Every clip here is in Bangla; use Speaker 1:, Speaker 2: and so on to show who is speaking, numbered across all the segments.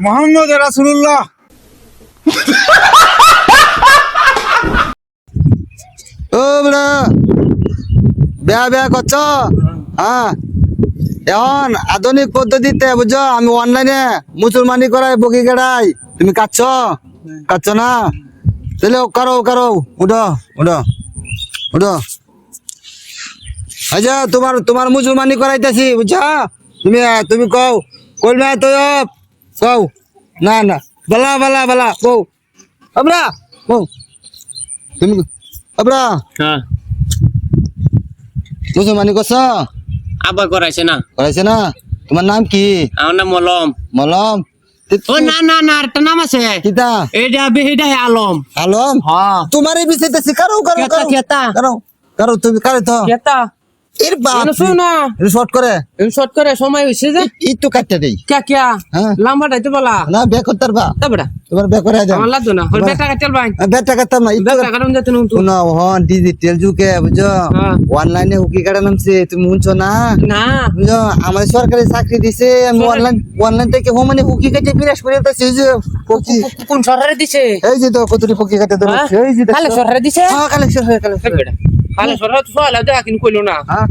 Speaker 1: মুহাম্মদ
Speaker 2: ও বড় বেয়া বেয়া করছ? হ্যাঁ। এখন আধুনিক পদ্ধতিতে বুঝছ আমি অনলাইনে মুসলমানি করাই বকি কেড়াই। তুমি কাটছ কাটছ না? তাহলে করো করো উঠো উঠো উঠো। আচ্ছা তোমার তোমার মুসলমানি করাইতেছি বুঝছ? তুমি তুমি কও কইবে তো কও না না বলা বলা বলা কও। আমরা কও। তুমি আমরা
Speaker 3: হ্যাঁ।
Speaker 2: মুসলমানি করছ?
Speaker 3: আবার করাইছে না।
Speaker 2: করাইছে না? তোমার নাম কি?
Speaker 3: আমার নাম মলম।
Speaker 2: মলম?
Speaker 3: ও না না না একটা নাম আছে।
Speaker 2: কিতা?
Speaker 3: এইটা এইটা আলম।
Speaker 2: আলম?
Speaker 3: হ্যাঁ।
Speaker 2: তোমার এই বিষয়তে শিকারো করো
Speaker 3: কেতা,
Speaker 2: করো।
Speaker 3: কেতা।
Speaker 2: করো করো তুমি করে তো?
Speaker 3: কেতা।
Speaker 2: এর বাপ
Speaker 3: না।
Speaker 2: শর্ট করে।
Speaker 3: শর্ট করে সময় হয়েছে যে।
Speaker 2: এই তো কাটতে দেই।
Speaker 3: কে কে
Speaker 2: হ্যাঁ।
Speaker 3: লম্বা ডাইতে বলা।
Speaker 2: না বে করতে পারবা?
Speaker 3: তা বেটা
Speaker 2: তোমার বে করে দাও
Speaker 3: আমার লাগতো না। ওই বেটা কাটাল ভাই
Speaker 2: বেটা কাটতাম না। একটু
Speaker 3: বেটা কাটাম যেত না
Speaker 2: হন ডিজিটাল যুগে
Speaker 3: হ্যাঁ।
Speaker 2: অনলাইনে হুকি কাটা নামছে তুমি শুনছো না?
Speaker 3: না।
Speaker 2: বুঝছ? আমার সরকারি চাকরি দিছে আমি অনলাইন অনলাইন থেকে হোম মানে হুকি কাটে বিরাস করে যে পকি
Speaker 3: কোন সরকারে দিছে?
Speaker 2: এই যে তো কতটি পকি কাটে
Speaker 3: হ্যাঁ?
Speaker 2: এই যে
Speaker 3: সরকারে দিছে?
Speaker 2: হ্যাঁ কালেকশন হয়ে কালেকশন
Speaker 3: বেটা কালে সরকার তো সওয়াল দেখা কিন কইলো না
Speaker 2: হ্যাঁ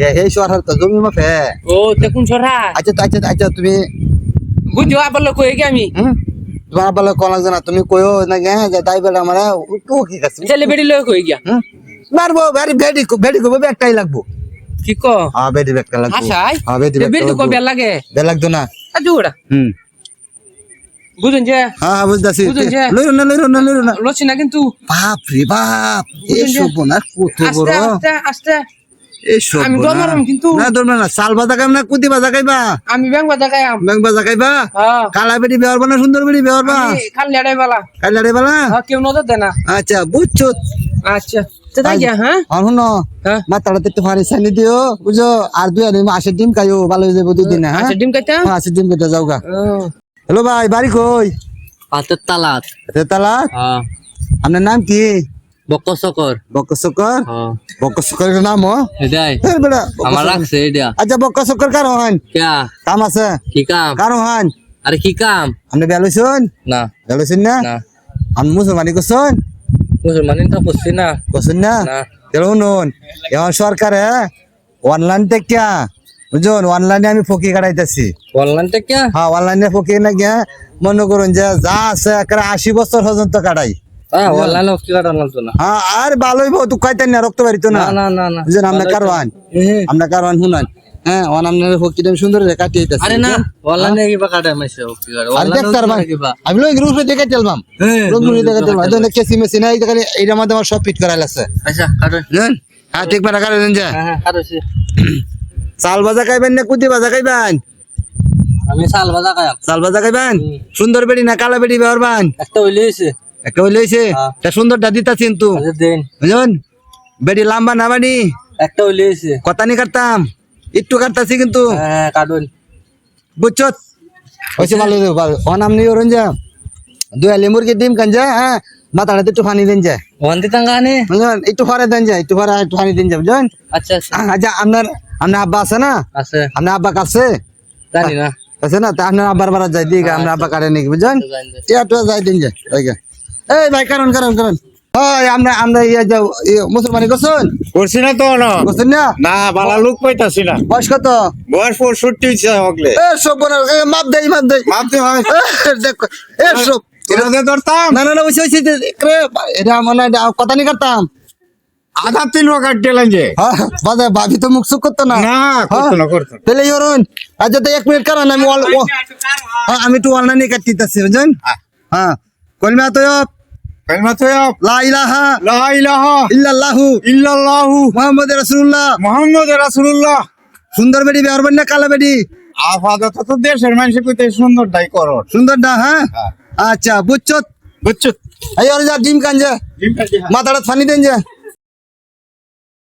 Speaker 2: এ হে সরকার তো জমি মাফে
Speaker 3: ও তে কোন সরকার
Speaker 2: আচ্ছা তো- আচ্ছা আচ্ছা তুমি
Speaker 3: বুঝো আবার লোক কই গে আমি
Speaker 2: হুম তোমার বলে কোন লাগছে না তুমি কইও না গে যে দাই বেলা আমরা একটু কি কাছে
Speaker 3: ছেলে বেড়ি লোক কই গিয়া
Speaker 2: হুম মারবো ভেরি ভেরি ভেরি কো একটাই লাগবো
Speaker 3: কি কো
Speaker 2: হ্যাঁ বেডি একটা লাগবো
Speaker 3: আশাই
Speaker 2: হ্যাঁ বেডি
Speaker 3: বেড়ি তো কবে লাগে
Speaker 2: বে লাগতো না
Speaker 3: আজু ওটা
Speaker 2: হুম
Speaker 3: বুঝুন যে?
Speaker 2: হ্যাঁ হ্যাঁ বুঝতাছি। লইরো না লইরো না লইরো না।
Speaker 3: লছি না কিন্তু।
Speaker 2: বাপ রে বাপ এই
Speaker 3: বুঝুন
Speaker 2: না কত বড়।
Speaker 3: আস্তে আস্তে।
Speaker 2: এই
Speaker 3: আমি ডরমারম কিন্তু।
Speaker 2: না ধরবে না সাল বাজা খাইব না কুদি বাজা খাইবা?
Speaker 3: আমি ব্যাংক বাজা গায়াম
Speaker 2: ব্যাং বাজা খাইবা?
Speaker 3: হ্যাঁ।
Speaker 2: কালা বেডি বেহরবা না সুন্দর বেডি বেহরবা
Speaker 3: আমি খালি আড়াই বেলা।
Speaker 2: কাইলা বালা?
Speaker 3: হ্যাঁ কেউ নজর দেয়
Speaker 2: আচ্ছা বুঝছ?
Speaker 3: আচ্ছা তো তাই গিয়া হ্যাঁ?
Speaker 2: আর দুই মাসের ডিম খাইও ভালো হয়ে যাব দুদিন হ্যাঁ
Speaker 3: আচ্ছা ডিম
Speaker 2: হ্যাঁ, আচ্ছা ডিম কেটে যাও গা।
Speaker 3: ও।
Speaker 2: হ্যালো ভাই বাড়ি কই?
Speaker 3: পাতের তালাত।
Speaker 2: তেতালা
Speaker 3: হ্যাঁ।
Speaker 2: আপনার নাম কি?
Speaker 3: বকসকর
Speaker 2: বক্ক শকর
Speaker 3: হ্যাঁ।
Speaker 2: বক্ক শকরের নাম হ?
Speaker 3: এটাই।
Speaker 2: বেটা,
Speaker 3: আমার। রাখছে এটা
Speaker 2: আচ্ছা বক্ক শকর কারও হন
Speaker 3: ক্যা
Speaker 2: কাম আছে?
Speaker 3: কি কাম?
Speaker 2: কারও হন
Speaker 3: আরে কি কাম?
Speaker 2: আপনি বেলুছুন
Speaker 3: না।
Speaker 2: বেলুছুন না? আপনি মুসলমানি করছেন?
Speaker 3: মুসলমানি তো করছি না।
Speaker 2: করছেন না?
Speaker 3: না।
Speaker 2: তাহলে শুনুন এখন সরকারে অনলাইন থেকে বুঝুন অনলাইনে আমি ফকি কাটাইতেছি।
Speaker 3: অনলাইন থেকে
Speaker 2: হ্যাঁ অনলাইনে ফকি না গিয়া মনে করুন যে যা আছে একেবারে আশি বছর পর্যন্ত কাটাই।
Speaker 3: হ্যাঁ
Speaker 2: হ্যাঁ আর ভালোই বহুত না রক্ত বাড়িত না।
Speaker 3: না না
Speaker 2: আমরা কারওয়ান। আমরা কারওয়ান শুনান হ্যাঁ অন আপনার ফকি সুন্দর রে কাটিয়ে দিতেছি
Speaker 3: আরে না অনলাইনে কিবা কাটা মাইছে কি কাটা।
Speaker 2: আর দেখতার ভাই আমি লোক গ্রুপ দেখে চলবাম
Speaker 3: হ্যাঁ,
Speaker 2: লোক দেখে চলবাম এটা কেসি মেসি নাই এইটার মধ্যে আমার সব ফিট করা লাগছে।
Speaker 3: আচ্ছা
Speaker 2: হ্যাঁ ঠিক পারা কারেন যা।
Speaker 3: কাটোছি।
Speaker 2: চাল ভাজা খাইবেন না কুদি ভাজা খাইবেন?
Speaker 3: আমি চাল বাজা খাই
Speaker 2: চাল ভাজা খাইবেন সুন্দর বেড়ি না কালা বেড়ি ব্যবহারবান
Speaker 3: একটা হইলে হইছে।
Speaker 2: একটা হইলে হইছে?
Speaker 3: হ্যাঁ।
Speaker 2: তা সুন্দরটা দিতাছি কিন্তু
Speaker 3: আচ্ছা
Speaker 2: বুঝলেন? বেড়ি লম্বা না বাড়ি
Speaker 3: একটা হইলে হইছে।
Speaker 2: কথা নি কাটতাম? একটু কাটতাছি কিন্তু।
Speaker 3: হ্যাঁ কাটুন।
Speaker 2: বুঝছ? হয়েছে ভালো ভালো। অন আপনি ওরন যা দুই আলি মুরগি ডিম কান যা হ্যাঁ? মাথাটাতে একটু পানি দেন যা।
Speaker 3: ওয়ান্তি তাঙ্গানে
Speaker 2: বুঝলেন? একটু ফরে দেন যা একটু ফরে একটু পানি দেন যা বুঝলেন?
Speaker 3: আচ্ছা আচ্ছা।
Speaker 2: আচ্ছা আপনার আপনার আব্বা আছে না
Speaker 3: আছে
Speaker 2: আপনার আব্বা কাছে
Speaker 3: জানি না
Speaker 2: আছে না তা আপনার আব্বার বারা যাই দিকে আপনার আব্বা কাটে নাকি বুঝলেন টিয়াটা যাই দিন যা এই ভাই কারণ কারণ কারণ ওই আমরা আমরা ইয়ে যাও ইয়ে মুসলমানি করছেন
Speaker 1: করছি না তো না
Speaker 2: করছেন না
Speaker 1: না বালা লোক পাইতাছি না
Speaker 2: বয়স কত
Speaker 1: বয়স পঁয়ষট্টি হইছে হগলে
Speaker 2: এ সব মাপ দেই মাপ দেই
Speaker 1: হয়
Speaker 2: এ, দেখো এ সব
Speaker 1: এটা ধরতাম
Speaker 2: না না না রে এটা মানে কথা নি করতাম
Speaker 1: আধা তিন লাগে
Speaker 2: হ্যাঁ বাদে ভাবি তো মুখ সুখ করতো না।
Speaker 1: না করতো না করতো।
Speaker 2: তাহলে ইয়রুন আচ্ছা তো এক মিনিট কারণ আমি হ্যাঁ, আমি একটু অনলাইনে কাটতেছি বুঝছেন? হ্যাঁ। কলমা তো
Speaker 1: কালিমাতু
Speaker 2: লা ইলাহা
Speaker 1: লা ইলাহা
Speaker 2: ইল্লাল্লাহু।
Speaker 1: ইল্লাল্লাহু।
Speaker 2: মুহাম্মাদুর রাসূলুল্লাহ।
Speaker 1: মুহাম্মদ রাসূলুল্লাহ।
Speaker 2: সুন্দর বেডি ব্যবহার না কালা বেডি
Speaker 1: আপাতত তো দেশের মানুষ কইতে সুন্দরটাই করো।
Speaker 2: সুন্দর না হ্যাঁ?
Speaker 1: হ্যাঁ।
Speaker 2: আচ্ছা বুঝছ?
Speaker 1: বুঝছ?
Speaker 2: এই ওর যা। ডিম কান যা। মাথাটা ফানি দেন যা।